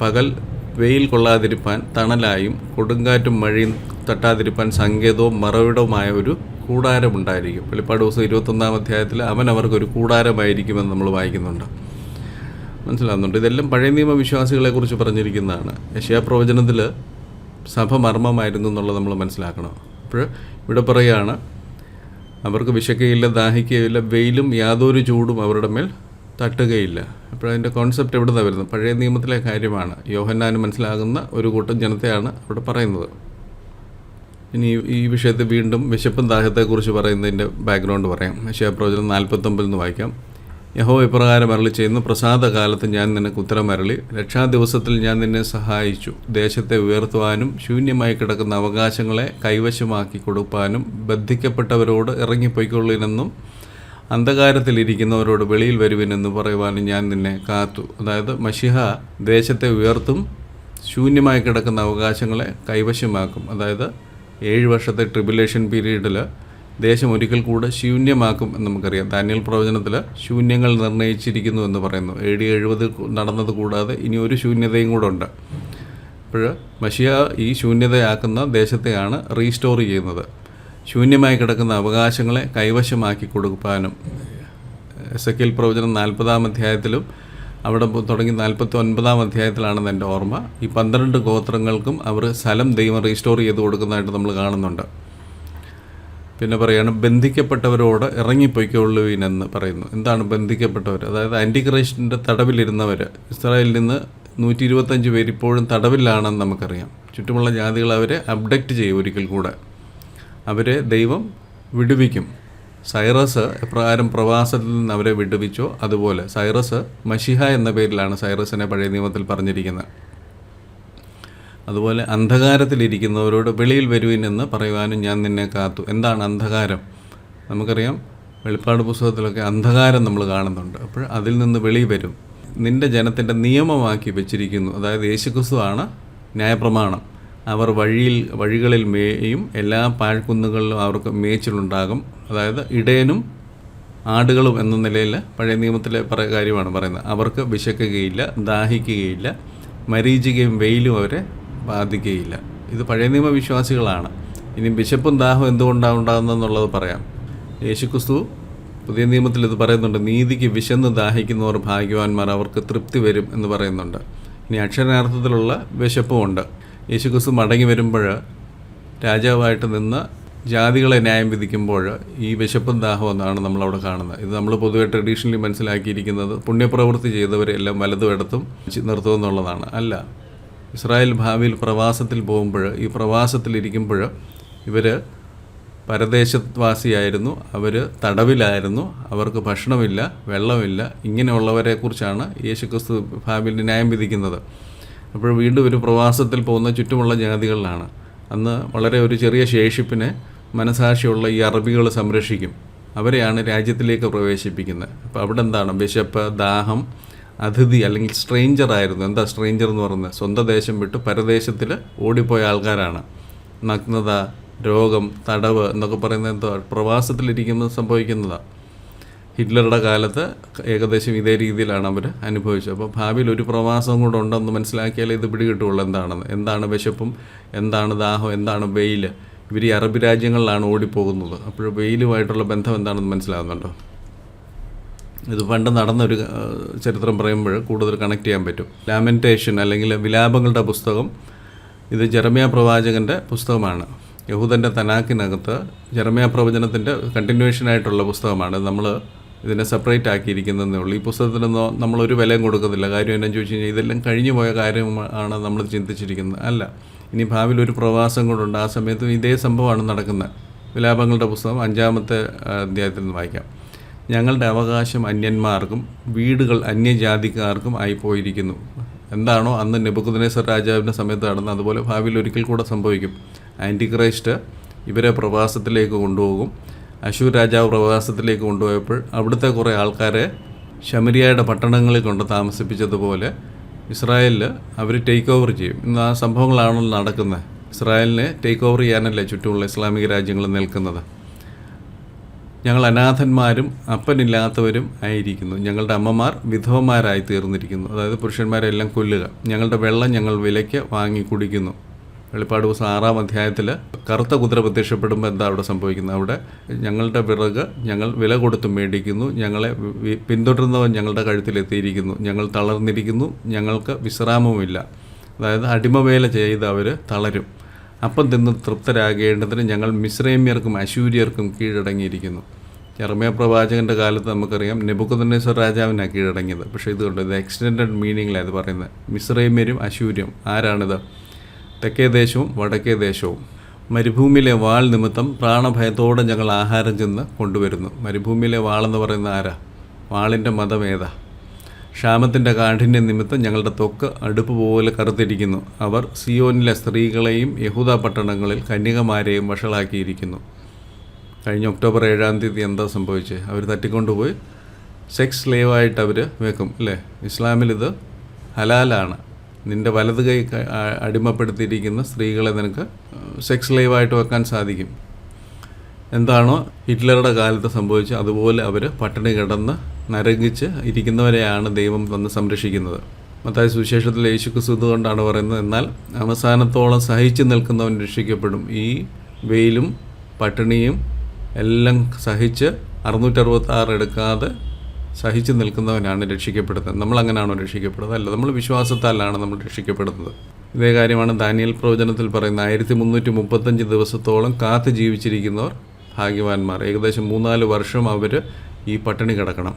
പകൽ വെയിൽ കൊള്ളാതിരിപ്പാൻ തണലായും കൊടുങ്കാറ്റും മഴയും തട്ടാതിരിപ്പാൻ സങ്കേതവും മറവിടവുമായ ഒരു കൂടാരമുണ്ടായിരിക്കും. വെളിപ്പാട് ദിവസം ഇരുപത്തൊന്നാം അധ്യായത്തിൽ അവൻ അവർക്കൊരു കൂടാരമായിരിക്കുമെന്ന് നമ്മൾ വായിക്കുന്നുണ്ട്. മനസ്സിലാകുന്നുണ്ട് ഇതെല്ലാം പഴയ നിയമ വിശ്വാസികളെക്കുറിച്ച് പറഞ്ഞിരിക്കുന്നതാണ്. യശയാപ്രവചനത്തിൽ സഭ മർമ്മമായിരുന്നു എന്നുള്ളത് നമ്മൾ മനസ്സിലാക്കണം. അപ്പോൾ ഇവിടെ പറയുകയാണ് അവർക്ക് വിശക്കുകയില്ല ദാഹിക്കുകയില്ല വെയിലും യാതൊരു ചൂടും അവരുടെ മേൽ തട്ടുകയില്ല. അപ്പോൾ അതിന്റെ കോൺസെപ്റ്റ് എവിടെ നിന്നാണ് വരുന്നത്? പഴയ നിയമത്തിലെ കാര്യമാണ്. യോഹന്നാന് മനസ്സിലാകുന്ന ഒരു കൂട്ടം ജനത്തെയാണ് അവിടെ പറയുന്നത്. ഇനി ഈ- വിഷയത്തെ വീണ്ടും വിശപ്പും ദാഹത്തെക്കുറിച്ച് പറയുന്നതിന്റെ ബാക്ക്ഗ്രൗണ്ട് പറയാം. യശയാപ്രവചനം നാൽപ്പത്തൊമ്പതിൽ നിന്ന് വായിക്കാം. യഹോ ഇപ്രകാരം അരളി ചെയ്യുന്നു പ്രസാദ കാലത്ത് ഞാൻ നിനക്ക് ഉത്തരം അരളി. രക്ഷാദിവസത്തിൽ ഞാൻ നിന്നെ സഹായിച്ചു. ദേശത്തെ ഉയർത്തുവാനും ശൂന്യമായി കിടക്കുന്ന അവകാശങ്ങളെ കൈവശമാക്കി കൊടുപ്പാനും ബന്ധിക്കപ്പെട്ടവരോട് ഇറങ്ങിപ്പോയിക്കൊള്ളിനെന്നും അന്ധകാരത്തിലിരിക്കുന്നവരോട് വെളിയിൽ വരുവിനെന്ന് പറയുവാനും ഞാൻ നിന്നെ കാത്തു. അതായത് മഷിഹ ദേശത്തെ ഉയർത്തും ശൂന്യമായി കിടക്കുന്ന അവകാശങ്ങളെ കൈവശമാക്കും. അതായത് ഏഴ് വർഷത്തെ ട്രിബുലേഷൻ പീരീഡിൽ ദേശം ഒരിക്കൽ കൂടെ ശൂന്യമാക്കും എന്ന് നമുക്കറിയാം. ദാനിയൽ പ്രവചനത്തിൽ ശൂന്യങ്ങൾ നിർണയിച്ചിരിക്കുന്നു എന്ന് പറയുന്നു. എ ഡി എഴുപത് നടന്നത് കൂടാതെ ഇനി ഒരു ശൂന്യതയും കൂടെ ഉണ്ട്. അപ്പോൾ മഷിയ ഈ ശൂന്യതയാക്കുന്ന ദേശത്തെയാണ് റീസ്റ്റോർ ചെയ്യുന്നത്. ശൂന്യമായി കിടക്കുന്ന അവകാശങ്ങളെ കൈവശമാക്കി കൊടുക്കാനും എസ് എ കെൽ പ്രവചനം നാൽപ്പതാം അധ്യായത്തിലും അവിടെ തുടങ്ങി നാൽപ്പത്തി ഒൻപതാം അധ്യായത്തിലാണെന്ന് എന്റെ ഓർമ്മ. ഈ പന്ത്രണ്ട് ഗോത്രങ്ങൾക്കും അവർ സ്ഥലം ദൈവം റീസ്റ്റോർ ചെയ്ത് കൊടുക്കുന്നതായിട്ട് നമ്മൾ കാണുന്നുണ്ട്. പിന്നെ പറയുകയാണ് ബന്ധിക്കപ്പെട്ടവരോട് ഇറങ്ങിപ്പോയിക്കൊള്ളുവിനെന്ന് പറയുന്നു. എന്താണ് ബന്ധിക്കപ്പെട്ടവർ അതായത് ആന്റിക്രൈസ്റ്റിന്റെ തടവിലിരുന്നവർ ഇസ്രായേലിൽ നിന്ന് നൂറ്റി ഇരുപത്തഞ്ച് പേരിപ്പോഴും തടവിലാണെന്ന് നമുക്കറിയാം. ചുറ്റുമുള്ള ജാതികൾ അവരെ അബ്ഡക്റ്റ് ചെയ്യും ഒരിക്കൽ കൂടെ. അവരെ ദൈവം വിടുവിക്കും. സൈറസ് എപ്രകാരം പ്രവാസത്തിൽ നിന്ന് അവരെ വിടുവിച്ചോ? അതുപോലെ സൈറസ് മഷിഹ എന്ന പേരിലാണ് സൈറസിനെ പഴയ നിയമത്തിൽ പറഞ്ഞിരിക്കുന്നത്. അതുപോലെ അന്ധകാരത്തിലിരിക്കുന്നവരോട് വെളിയിൽ വരുവിൻ എന്ന് പറയുവാനും ഞാൻ നിന്നെ കാത്തു. എന്താണ് അന്ധകാരം? നമുക്കറിയാം വെളിപ്പാട് പുസ്തകത്തിലൊക്കെ അന്ധകാരം നമ്മൾ കാണുന്നുണ്ട്. അപ്പോൾ അതിൽ നിന്ന് വെളി വരും. നിന്റെ ജനത്തിന്റെ നിയമമാക്കി വെച്ചിരിക്കുന്നു. അതായത് യേശുക്രിസ്തു ആണ് ന്യായപ്രമാണം. അവർ വഴിയിൽ വഴികളിൽ മേയും എല്ലാ പാഴ്ക്കുന്നുകളിലും അവർക്ക് മേച്ചിലുണ്ടാകും. അതായത് ഇടയനും ആടുകളും എന്ന നിലയിൽ പഴയ നിയമത്തിലെ പറ കാര്യമാണ് പറയുന്നത്. അവർക്ക് വിശക്കുകയില്ല ദാഹിക്കുകയില്ല മരീചികയും വെയിലും അവരെ ബാധിക്കുകയില്ല. ഇത് പഴയ നിയമ വിശ്വാസികളാണ് ഇനി വിശപ്പും ദാഹവും എന്തുകൊണ്ടാണ് ഉണ്ടാകുന്നതെന്നുള്ളത് പറയാം. യേശുക്രിസ്തു പുതിയ നിയമത്തിൽ ഇത് പറയുന്നുണ്ട് നീതിക്ക് വിശന്ന് ദാഹിക്കുന്നവർ ഭാഗ്യവാന്മാർ അവർക്ക് തൃപ്തി വരും എന്ന് പറയുന്നുണ്ട്. ഇനി അക്ഷരാർത്ഥത്തിലുള്ള വിശപ്പുമുണ്ട്. യേശുക്രിസ്തു മടങ്ങി വരുമ്പോൾ രാജാവായിട്ട് നിന്ന് ജാതികളെ ന്യായം വിധിക്കുമ്പോൾ ഈ വിശപ്പും ദാഹം എന്നാണ് നമ്മളവിടെ കാണുന്നത്. ഇത് നമ്മൾ പൊതുവെ ട്രഡീഷണലി മനസ്സിലാക്കിയിരിക്കുന്നത് പുണ്യപ്രവൃത്തി ചെയ്തവരെല്ലാം വലതും ഇടത്തും ചി- നിർത്തുമെന്നുള്ളതാണ് അല്ല ഇസ്രായേൽ ഭാവിയിൽ പ്രവാസത്തിൽ പോകുമ്പോൾ ഈ പ്രവാസത്തിലിരിക്കുമ്പോൾ ഇവർ പരദേശവാസിയായിരുന്നു അവർ തടവിലായിരുന്നു അവർക്ക് ഭക്ഷണമില്ല വെള്ളമില്ല ഇങ്ങനെയുള്ളവരെക്കുറിച്ചാണ് യേശുക്രിസ്തു ഭാവിയിൽ ന്യായം വിധിക്കുന്നത്. അപ്പോൾ വീണ്ടും ഒരു പ്രവാസത്തിൽ പോകുന്ന ചുറ്റുമുള്ള ജാതികളിലാണ്. അന്ന് വളരെ ഒരു ചെറിയ ശേഷിപ്പിനെ മനസാക്ഷിയുള്ള ഈ അറബികൾ സംരക്ഷിക്കും. അവരെയാണ് രാജ്യത്തിലേക്ക് പ്രവേശിപ്പിക്കുന്നത്. അപ്പോൾ അവിടെ എന്താണ്? വിശപ്പ് ദാഹം അതിഥി അല്ലെങ്കിൽ സ്ട്രേഞ്ചർ ആയിരുന്നു. എന്താ സ്ട്രേഞ്ചർ എന്ന് പറയുന്നത്? സ്വന്തം ദേശം വിട്ട് പരദേശത്തിൽ ഓടിപ്പോയ ആൾക്കാരാണ്. നഗ്നത രോഗം തടവ് എന്നൊക്കെ പറയുന്നത് എന്തോ? പ്രവാസത്തിലിരിക്കുന്നത് സംഭവിക്കുന്നതാണ് ഹിറ്റ്ലറുടെ കാലത്ത് ഏകദേശം ഇതേ രീതിയിലാണ് അവർ അനുഭവിച്ചത്. അപ്പോൾ ഭാവിയിൽ ഒരു പ്രവാസം കൂടെ ഉണ്ടെന്ന് മനസ്സിലാക്കിയാലേ ഇത് പിടികിട്ടുള്ളൂ എന്താണെന്ന് എന്താണ് വിശപ്പും? എന്താണ് ദാഹം? എന്താണ് വെയിൽ? ഇവർ ഈ അറബ് രാജ്യങ്ങളിലാണ് ഓടിപ്പോകുന്നത്. അപ്പോൾ വെയിലുമായിട്ടുള്ള ബന്ധം എന്താണെന്ന് മനസ്സിലാകുന്നുണ്ടോ? ഇത് പണ്ട് നടന്നൊരു ചരിത്രം പറയുമ്പോൾ കൂടുതൽ കണക്ട് ചെയ്യാൻ പറ്റും. ലാമെന്റേഷൻ അല്ലെങ്കിൽ വിലാപങ്ങളുടെ പുസ്തകം ഇത് ജെറമിയ പ്രവാചകന്റെ പുസ്തകമാണ്. യഹൂദന്റെ തനാക്കിനകത്ത് ജെറമിയ പ്രവചനത്തിന്റെ കണ്ടിന്യൂഷനായിട്ടുള്ള പുസ്തകമാണ്. നമ്മൾ ഇതിനെ സെപ്പറേറ്റ് ആക്കിയിരിക്കുന്നതേ ഉള്ളൂ. ഈ പുസ്തകത്തിനൊന്നും നമ്മളൊരു വിലയും കൊടുക്കുന്നില്ല കാര്യം എന്നാ ചോദിച്ചു കഴിഞ്ഞാൽ ഇതെല്ലാം കഴിഞ്ഞു പോയ കാര്യമാണ് നമ്മൾ ചിന്തിച്ചിരിക്കുന്നത്. അല്ല ഇനി ഭാവിയിൽ ഒരു പ്രവാസം കൊണ്ടുണ്ട് ആ സമയത്തും ഇതേ സംഭവമാണ് നടക്കുന്നത്. വിലാപങ്ങളുടെ പുസ്തകം അഞ്ചാമത്തെ അധ്യായത്തിൽ നിന്ന് വായിക്കാം. ഞങ്ങളുടെ അവകാശം അന്യന്മാർക്കും വീടുകൾ അന്യജാതിക്കാർക്കും ആയിപ്പോയിരിക്കുന്നു. എന്താണോ അന്ന് നെബുക്കുദ്നേസർ രാജാവിന്റെ സമയത്ത് നടന്നത്. അതുപോലെ ഭാവിയിൽ ഒരിക്കൽ കൂടെ സംഭവിക്കും. ആന്റിക്രൈസ്റ്റ് ഇവരെ പ്രവാസത്തിലേക്ക് കൊണ്ടുപോകും. അശൂർ രാജാവ് പ്രവാസത്തിലേക്ക് കൊണ്ടുപോയപ്പോൾ അവിടുത്തെ കുറേ ആൾക്കാരെ ശമരിയായുടെ പട്ടണങ്ങളിൽ കൊണ്ട് താമസിപ്പിച്ചതുപോലെ ഇസ്രായേലിൽ അവർ ടേക്ക് ഓവർ ചെയ്യും. ഇന്ന് ആ സംഭവങ്ങളാണല്ലോ നടക്കുന്നത്. ഇസ്രായേലിനെ ടേക്ക് ഓവർ ചെയ്യാനല്ലേ ചുറ്റുമുള്ള ഇസ്ലാമിക രാജ്യങ്ങൾ നിൽക്കുന്നത്. ഞങ്ങൾ അനാഥന്മാരും അപ്പനില്ലാത്തവരും ആയിരിക്കുന്നു. ഞങ്ങളുടെ അമ്മമാർ വിധവമാരായി തീർന്നിരിക്കുന്നു. അതായത് പുരുഷന്മാരെല്ലാം കൊല്ലുക. ഞങ്ങളുടെ വെള്ളം ഞങ്ങൾ വിലയ്ക്ക് വാങ്ങി കുടിക്കുന്നു. വെളിപ്പാട് ദിവസം ആറാം അധ്യായത്തിൽ കറുത്ത കുതിര പ്രത്യക്ഷപ്പെടുമ്പോൾ എന്താ അവിടെ സംഭവിക്കുന്നത്? അവിടെ ഞങ്ങളുടെ വിറക് ഞങ്ങൾ വില കൊടുത്ത് മേടിക്കുന്നു ഞങ്ങളെ പിന്തുടരുന്നവൻ ഞങ്ങളുടെ കഴുത്തിലെത്തിയിരിക്കുന്നു ഞങ്ങൾ തളർന്നിരിക്കുന്നു ഞങ്ങൾക്ക് വിശ്രാമവുമില്ല. അതായത് അടിമവേല ചെയ്ത് അവർ തളരും. അപ്പം തിന്ന് തൃപ്തരാകേണ്ടതിന് ഞങ്ങൾ മിശ്രൈമ്യർക്കും അശൂര്യർക്കും കീഴടങ്ങിയിരിക്കുന്നു. ചെറുമയ പ്രവാചകന്റെ കാലത്ത് നമുക്കറിയാം നെബുക്കുദനേശ്വർ രാജാവിനാണ് കീഴടങ്ങിയത്. പക്ഷേ ഇതുകൊണ്ട് ഇത് എക്സ്റ്റെൻഡഡ് മീനിങ്ങിലാണ് ഇത് പറയുന്നത്. മിശ്രൈമ്യരും അശൂര്യം ആരാണിത്? തെക്കേ ദേശവും വടക്കേ ദേശവും. മരുഭൂമിയിലെ വാൾ നിമിത്തം പ്രാണഭയത്തോടെ ഞങ്ങൾ ആഹാരം ചെന്ന് കൊണ്ടുവരുന്നു. മരുഭൂമിയിലെ വാളെന്ന് പറയുന്ന ആരാ? വാളിന്റെ മതം ഏതാ? ക്ഷാമത്തിന്റെ കാഠിന്യം നിമിത്തം ഞങ്ങളുടെ തൊക്ക് അടുപ്പ് പോലെ കറുത്തിരിക്കുന്നു. അവർ സിയോനിലെ സ്ത്രീകളെയും യഹൂദ പട്ടണങ്ങളിൽ കന്യകമാരെയും വഷളാക്കിയിരിക്കുന്നു. കഴിഞ്ഞ ഒക്ടോബർ ഏഴാം തീയതി എന്താ സംഭവിച്ചത് അവർ തട്ടിക്കൊണ്ടുപോയി. സെക്സ് സ്ലേവായിട്ട് അവർ വെക്കും അല്ലേ? ഇസ്ലാമിൽ ഇത് ഹലാലാണ്. നിന്റെ വലത് കൈ അടിമപ്പെടുത്തിയിരിക്കുന്ന സ്ത്രീകളെ നിനക്ക് സെക്സ് ലൈവായിട്ട് വെക്കാൻ സാധിക്കും. എന്താണോ ഹിറ്റ്ലറുടെ കാലത്ത് സംഭവിച്ച അതുപോലെ അവർ പട്ടിണി കിടന്ന് നരകിച്ച് ഇരിക്കുന്നവരെയാണ് ദൈവം വന്ന് സംരക്ഷിക്കുന്നത്. മത്തായ സുവിശേഷത്തിൽ യേശു ക്രിസ്തു കൊണ്ടാണ് പറയുന്നത് എന്നാൽ അവസാനത്തോളം സഹിച്ചു നിൽക്കുന്നവൻ രക്ഷിക്കപ്പെടും. ഈ വെയിലും പട്ടിണിയും എല്ലാം സഹിച്ച് അറുന്നൂറ്ററുപത്തി ആറ് എടുക്കാതെ സഹിച്ചു നിൽക്കുന്നവനാണ് രക്ഷിക്കപ്പെടുന്നത്. നമ്മൾ അങ്ങനെയാണോ രക്ഷിക്കപ്പെടുന്നത്? അല്ല നമ്മൾ വിശ്വാസത്താലാണ് നമ്മൾ രക്ഷിക്കപ്പെടുന്നത്. ഇതേ കാര്യമാണ് ദാനിയൽ പ്രവചനത്തിൽ പറയുന്നത്. ആയിരത്തി മുന്നൂറ്റി മുപ്പത്തഞ്ച് ദിവസത്തോളം കാത്തു ജീവിച്ചിരിക്കുന്നവർ ഭാഗ്യവാന്മാർ. ഏകദേശം മൂന്നാൽ വർഷം അവർ ഈ പട്ടിണി കിടക്കണം.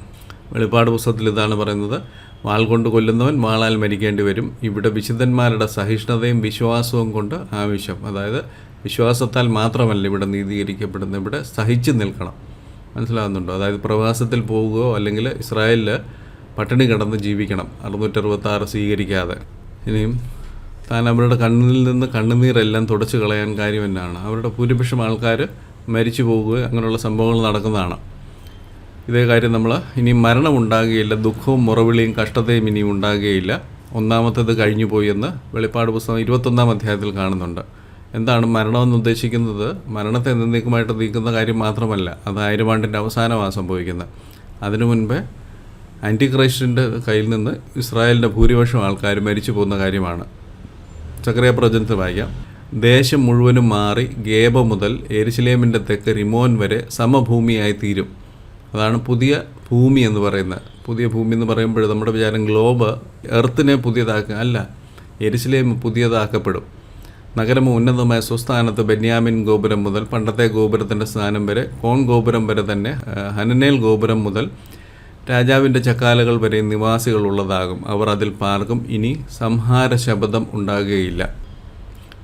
വെളിപ്പാട് പുസ്തകത്തിൽ ഇതാണ് പറയുന്നത്. വാൾ കൊണ്ട് കൊല്ലുന്നവൻ വാളാൽ മരിക്കേണ്ടി വരും. ഇവിടെ വിശുദ്ധന്മാരുടെ സഹിഷ്ണുതയും വിശ്വാസവും കൊണ്ട് ആവശ്യം. അതായത് വിശ്വാസത്താൽ മാത്രമല്ല ഇവിടെ നീതീകരിക്കപ്പെടുന്നത്. ഇവിടെ സഹിച്ചു നിൽക്കണം. മനസ്സിലാകുന്നുണ്ടോ? അതായത് പ്രവാസത്തിൽ പോവുകയോ അല്ലെങ്കിൽ ഇസ്രായേലിൽ പട്ടിണി കിടന്ന് ജീവിക്കണം അറുന്നൂറ്ററുപത്താറ് സ്വീകരിക്കാതെ. ഇനിയും താൻ അവരുടെ കണ്ണിൽ നിന്ന് കണ്ണുനീരെല്ലാം തുടച്ചു കളയാൻ കാര്യം എന്നാണ്. അവരുടെ ഭൂരിപക്ഷം ആൾക്കാർ മരിച്ചു പോവുക അങ്ങനെയുള്ള സംഭവങ്ങൾ നടക്കുന്നതാണ്. ഇതേ കാര്യം നമ്മൾ ഇനി മരണം ഉണ്ടാകുകയില്ല ദുഃഖവും മുറവിളിയും കഷ്ടതയും ഇനിയും ഉണ്ടാകുകയില്ല. ഒന്നാമത്തേത് കഴിഞ്ഞു പോയി എന്ന് വെളിപ്പാട് പുസ്തകം ഇരുപത്തൊന്നാം അധ്യായത്തിൽ കാണുന്നുണ്ട്. എന്താണ് മരണമെന്ന് ഉദ്ദേശിക്കുന്നത്? മരണത്തെ എന്നേക്കുമായിട്ട് നീക്കുന്ന കാര്യം മാത്രമല്ല അത് ആയിരം ആണ്ടിന്റെ അവസാനമാണ് സംഭവിക്കുന്നത്. അതിനു മുൻപേ ആന്റി ക്രൈസ്റ്റിന്റെ കയ്യിൽ നിന്ന് ഇസ്രായേലിന്റെ ഭൂരിപക്ഷം ആൾക്കാർ മരിച്ചു പോകുന്ന കാര്യമാണ്. ചക്രയ പ്രവചനത്തിൽ വായിക്കാം. ദേശം മുഴുവനും മാറി ഗേബ മുതൽ എരിശിലേമിന്റെ തെക്ക് റിമോൻ വരെ സമഭൂമിയായി തീരും. അതാണ് പുതിയ ഭൂമി എന്ന് പറയുന്നത്. പുതിയ ഭൂമി എന്ന് പറയുമ്പോൾ നമ്മുടെ വിചാരം ഗ്ലോബ് എർത്തിനെ പുതിയതാക്കുക. അല്ല എരിശിലേം പുതിയതാക്കപ്പെടും. നഗരം ഉന്നതമായ സ്വസ്ഥാനത്ത് ബെന്യാമിൻ ഗോപുരം മുതൽ പണ്ടത്തെ ഗോപുരത്തിന്റെ സ്ഥാനം വരെ കോൺ ഗോപുരം വരെ തന്നെ ഹനനേൽ ഗോപുരം മുതൽ രാജാവിന്റെ ചക്കാലകൾ വരെ നിവാസികൾ ഉള്ളതാകും. അവർ അതിൽ പാർക്കും. ഇനി സംഹാര ശബ്ദം ഉണ്ടാകുകയില്ല.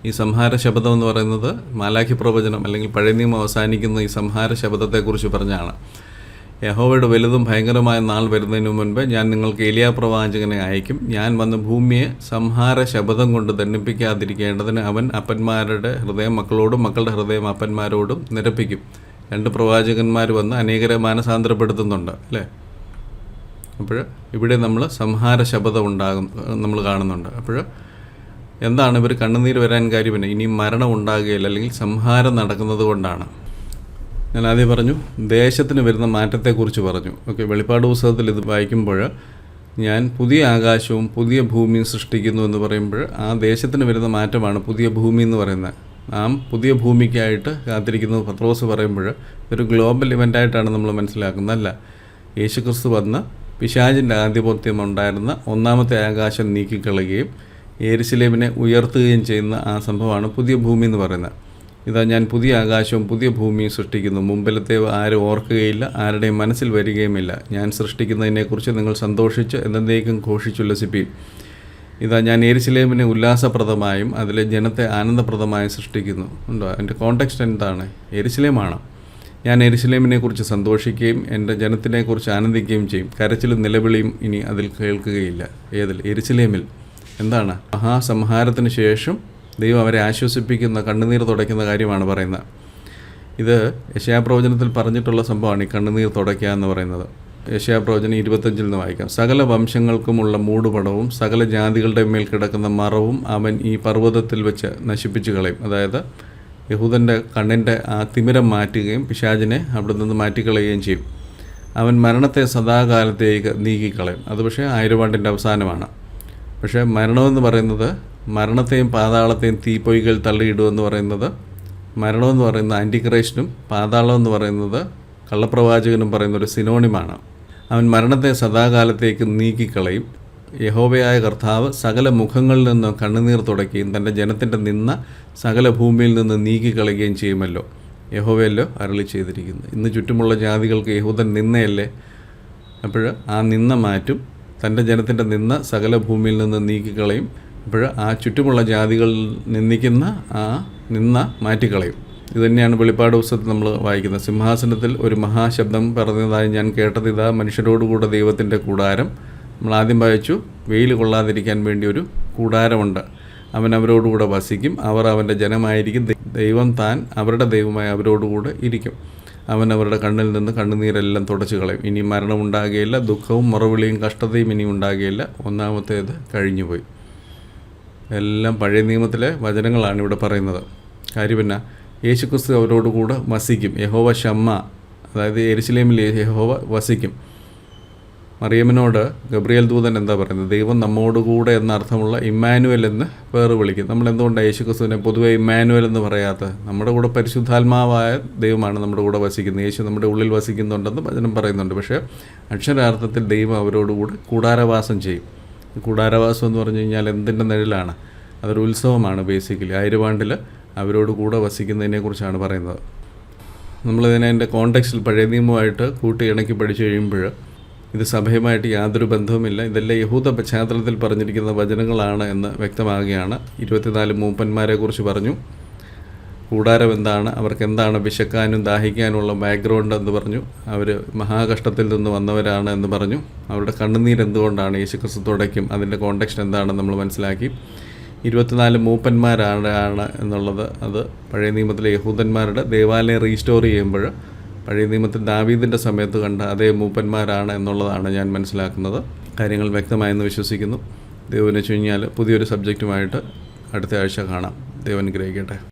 ഈ സംഹാര ശബ്ദം എന്ന് പറയുന്നത് മാലാഖി പ്രവചനം അല്ലെങ്കിൽ പഴയ നിയമം അവസാനിക്കുന്ന ഈ സംഹാര ശബ്ദത്തെക്കുറിച്ച് പറഞ്ഞാണ്. യഹോവയുടെ വലുതും ഭയങ്കരമായ നാൾ വരുന്നതിന് മുൻപ് ഞാൻ നിങ്ങൾക്ക് എലിയാ പ്രവാചകനെ അയക്കും. ഞാൻ വന്ന് ഭൂമിയെ സംഹാര ശബ്ദം കൊണ്ട് ദണ്ഡിപ്പിക്കാതിരിക്കേണ്ടതിന് അവൻ അപ്പന്മാരുടെ ഹൃദയം മക്കളോടും മക്കളുടെ ഹൃദയം അപ്പന്മാരോടും നിരപ്പിക്കും. രണ്ട് പ്രവാചകന്മാർ വന്ന് അനേകരെ മാനസാന്തരപ്പെടുത്തുന്നുണ്ട് അല്ലേ? അപ്പോൾ ഇവിടെ നമ്മൾ സംഹാര ശബ്ദം ഉണ്ടാകും നമ്മൾ കാണുന്നുണ്ട്. അപ്പോൾ എന്താണ് ഇവർ കണ്ണുനീര് വരാൻ കാര്യം? ഇനി മരണം ഉണ്ടാകുകയില്ല അല്ലെങ്കിൽ സംഹാരം നടക്കുന്നത് കൊണ്ടാണ്. ഞാൻ ആദ്യം പറഞ്ഞു ദേശത്തിന് വരുന്ന മാറ്റത്തെക്കുറിച്ച് പറഞ്ഞു. ഓക്കെ വെളിപ്പാട് പുസ്തകത്തിൽ ഇത് വായിക്കുമ്പോൾ ഞാൻ പുതിയ ആകാശവും പുതിയ ഭൂമിയും സൃഷ്ടിക്കുന്നു എന്ന് പറയുമ്പോൾ ആ ദേശത്തിന് വരുന്ന മാറ്റമാണ് പുതിയ ഭൂമി എന്ന് പറയുന്നത്. നാം പുതിയ ഭൂമിക്കായിട്ട് കാത്തിരിക്കുന്നത് പത്രോസ് പറയുമ്പോൾ ഒരു ഗ്ലോബൽ ഇവന്റായിട്ടാണ് നമ്മൾ മനസ്സിലാക്കുന്നത് അല്ല യേശുക്രിസ്തു വന്ന് പിശാജിന്റെ ആധിപത്യം ഉണ്ടായിരുന്ന ഒന്നാമത്തെ ആകാശം നീക്കിക്കളയുകയും ഏരിശിലേമിനെ ഉയർത്തുകയും ചെയ്യുന്ന ആ സംഭവമാണ് പുതിയ ഭൂമി എന്ന് പറയുന്നത്. ഇതാ ഞാൻ പുതിയ ആകാശവും പുതിയ ഭൂമിയും സൃഷ്ടിക്കുന്നു. മുമ്പിലത്തെ ആരും ഓർക്കുകയില്ല ആരുടെയും മനസ്സിൽ വരികയുമില്ല. ഞാൻ സൃഷ്ടിക്കുന്നതിനെക്കുറിച്ച് നിങ്ങൾ സന്തോഷിച്ച് എന്നേക്കും ഘോഷിച്ചുല്ലസിപ്പീൻ ഇതാ ഞാൻ എരിശിലേമിനെ ഉല്ലാസപ്രദമായും അതിലെ ജനത്തെ ആനന്ദപ്രദമായും സൃഷ്ടിക്കുന്നു. ഉണ്ടോ? അതിന്റെ കോണ്ടെക്സ്റ്റ് എന്താണ്? എരിശിലേമാണ് ഞാൻ എരിശിലേമിനെക്കുറിച്ച് സന്തോഷിക്കുകയും എന്റെ ജനത്തിനെക്കുറിച്ച് ആനന്ദിക്കുകയും ചെയ്യും. കരച്ചിലും നിലവിളിയും ഇനി അതിൽ കേൾക്കുകയില്ല. ഏതിൽ? എരിശിലേമിൽ എന്താണ്? മഹാസംഹാരത്തിന് ശേഷം ദൈവം അവരെ ആശ്വസിപ്പിക്കുന്ന കണ്ണുനീർ തുടയ്ക്കുന്ന കാര്യമാണ് പറയുന്നത്. ഇത് യശയാപ്രവചനത്തിൽ പറഞ്ഞിട്ടുള്ള സംഭവമാണ് ഈ കണ്ണുനീർ തുടയ്ക്കുക എന്ന് പറയുന്നത്. യശയാപ്രവചനം ഇരുപത്തഞ്ചിൽ നിന്ന് വായിക്കാം. സകല വംശങ്ങൾക്കുമുള്ള മൂടുപടവും സകല ജാതികളുടെ മേൽ കിടക്കുന്ന മറവും അവൻ ഈ പർവതത്തിൽ വെച്ച് നശിപ്പിച്ചു കളയും. അതായത് യഹൂദന്റെ കണ്ണിന്റെ ആ തിമിരം മാറ്റുകയും പിശാചിനെ അവിടെ നിന്ന് മാറ്റിക്കളയുകയും ചെയ്യും. അവൻ മരണത്തെ സദാകാലത്തേക്ക് നീക്കിക്കളയും. അത് പക്ഷേ ആയിരവാണ്ടിന്റെ അവസാനമാണ്. പക്ഷേ മരണമെന്ന് പറയുന്നത് മരണത്തെയും പാതാളത്തെയും തീപ്പൊയ്കൾ തള്ളിയിടുമെന്ന് പറയുന്നത് മരണമെന്ന് പറയുന്ന ആന്റിക്രൈസ്റ്റും പാതാളം എന്ന് പറയുന്നത് കള്ളപ്രവാചകനും പറയുന്ന ഒരു സിനോണിമാണ്. അവൻ മരണത്തെ സദാകാലത്തേക്ക് നീക്കിക്കളയും. യഹോബയായ കർത്താവ് സകല മുഖങ്ങളിൽ നിന്നും കണ്ണുനീർ തുടയ്ക്കുകയും തന്റെ ജനത്തിന്റെ നിന്ന സകല ഭൂമിയിൽ നിന്ന് നീക്കിക്കളയുകയും ചെയ്യുമല്ലോ. യഹോവയല്ലോ അരളി ചെയ്തിരിക്കുന്നു. ഇന്ന് ചുറ്റുമുള്ള ജാതികൾക്ക് യഹൂദൻ നിന്നയല്ലേ? അപ്പോൾ ആ നിന്ന മാറ്റും. തന്റെ ജനത്തിന്റെ നിന്ന സകല ഭൂമിയിൽ നിന്ന് നീക്കിക്കളയും. അപ്പോൾ ആ ചുറ്റുമുള്ള ജാതികൾ നിന്ദിക്കുന്ന ആ നിന്ന മാറ്റിക്കളയും. ഇത് തന്നെയാണ് വെളിപ്പാട് പുസ്തകത്തിൽ നമ്മൾ വായിക്കുന്നത്. സിംഹാസനത്തിൽ ഒരു മഹാശബ്ദം പറഞ്ഞതായി ഞാൻ കേട്ടത് ഇതാ മനുഷ്യരോടുകൂടെ ദൈവത്തിന്റെ കൂടാരം. നമ്മൾ ആദ്യം വായിച്ചു വെയിൽ കൊള്ളാതിരിക്കാൻ വേണ്ടി ഒരു കൂടാരമുണ്ട്. അവൻ അവരോടുകൂടെ വസിക്കും അവർ അവന്റെ ജനമായിരിക്കും. ദൈവം താൻ അവരുടെ ദൈവമായി അവരോടുകൂടെ ഇരിക്കും. അവൻ അവരുടെ കണ്ണിൽ നിന്ന് കണ്ണുനീരെല്ലാം തുടച്ചു കളയും. ഇനി മരണമുണ്ടാകുകയില്ല ദുഃഖവും മറവിളിയും കഷ്ടതയും ഇനി ഉണ്ടാകുകയില്ല ഒന്നാമത്തേത് കഴിഞ്ഞുപോയി. എല്ലാം പഴയ നിയമത്തിലെ വചനങ്ങളാണ് ഇവിടെ പറയുന്നത്. കാര്യം പിന്നെ യേശുക്രിസ്തു അവരോടുകൂടെ വസിക്കും. യഹോവ ഷമ്മ അതായത് എരിശിലേമിൽ യഹോവ വസിക്കും. മറിയമ്മനോട് ഗബ്രിയേൽ ദൂതൻ എന്താ പറയുന്നത്? ദൈവം നമ്മോടുകൂടെ എന്ന അർത്ഥമുള്ള ഇമ്മാനുവൽ എന്ന് പേര് വിളിക്കും. നമ്മൾ എന്തുകൊണ്ടാണ് യേശുക്രിസ്തുവിനെ പൊതുവെ ഇമ്മാനുവൽ എന്ന് പറയാത്തത്? നമ്മുടെ കൂടെ പരിശുദ്ധാത്മാവായ ദൈവമാണ് നമ്മുടെ കൂടെ വസിക്കുന്നത്. യേശു നമ്മുടെ ഉള്ളിൽ വസിക്കുന്നുണ്ടെന്ന് വചനം പറയുന്നുണ്ട്. പക്ഷേ അക്ഷരാർത്ഥത്തിൽ ദൈവം അവരോടുകൂടെ കൂടാരവാസം ചെയ്യും. കൂടാരവാസം എന്ന് പറഞ്ഞു കഴിഞ്ഞാൽ എന്തിന്റെ നിഴലാണ്? അതൊരു ഉത്സവമാണ് ബേസിക്കലി ആയിരവാണ്ടിൽ അവരോട് കൂടെ വസിക്കുന്നതിനെക്കുറിച്ചാണ് പറയുന്നത്. നമ്മളിതിനെ എന്റെ കോണ്ടെക്സ്റ്റിൽ പഴയ നിയമമായിട്ട് കൂട്ടി ഇണക്കി പഠിച്ചു കഴിയുമ്പോൾ ഇത് സഭയുമായിട്ട് യാതൊരു ബന്ധവുമില്ല. ഇതെല്ലാം യഹൂദ പശ്ചാത്തലത്തിൽ പറഞ്ഞിരിക്കുന്ന വചനങ്ങളാണ് എന്ന് വ്യക്തമാകുകയാണ്. ഇരുപത്തിനാല് മൂപ്പന്മാരെ കുറിച്ച് പറഞ്ഞു. കൂടാരം എന്താണ് അവർക്ക് എന്താണ് വിശക്കാനും ദാഹിക്കാനുമുള്ള ബാക്ക്ഗ്രൗണ്ട് എന്ന് പറഞ്ഞു. അവർ മഹാകഷ്ടത്തിൽ നിന്ന് വന്നവരാണ് എന്ന് പറഞ്ഞു. അവരുടെ കണ്ണുനീർ എന്തുകൊണ്ടാണ്? യേശുക്രിസ്തു തുടയ്ക്കും അതിന്റെ കോണ്ടെക്സ്റ്റ് എന്താണെന്ന് നമ്മൾ മനസ്സിലാക്കി. ഇരുപത്തിനാല് മൂപ്പന്മാരാണ് ആണ് എന്നുള്ളത് അത് പഴയ നിയമത്തിലെ യഹൂദന്മാരുടെ ദേവാലയം റീസ്റ്റോർ ചെയ്യുമ്പോൾ പഴയ നിയമത്തിൽ ദാവീദിന്റെ സമയത്ത് കണ്ട അതേ മൂപ്പന്മാരാണ് എന്നുള്ളതാണ് ഞാൻ മനസ്സിലാക്കുന്നത്. കാര്യങ്ങൾ വ്യക്തമായെന്ന് വിശ്വസിക്കുന്നു. ദൈവം വെച്ച് കഴിഞ്ഞാൽ പുതിയൊരു സബ്ജക്റ്റുമായിട്ട് അടുത്ത ആഴ്ച കാണാം. ദൈവം അനുഗ്രഹിക്കട്ടെ.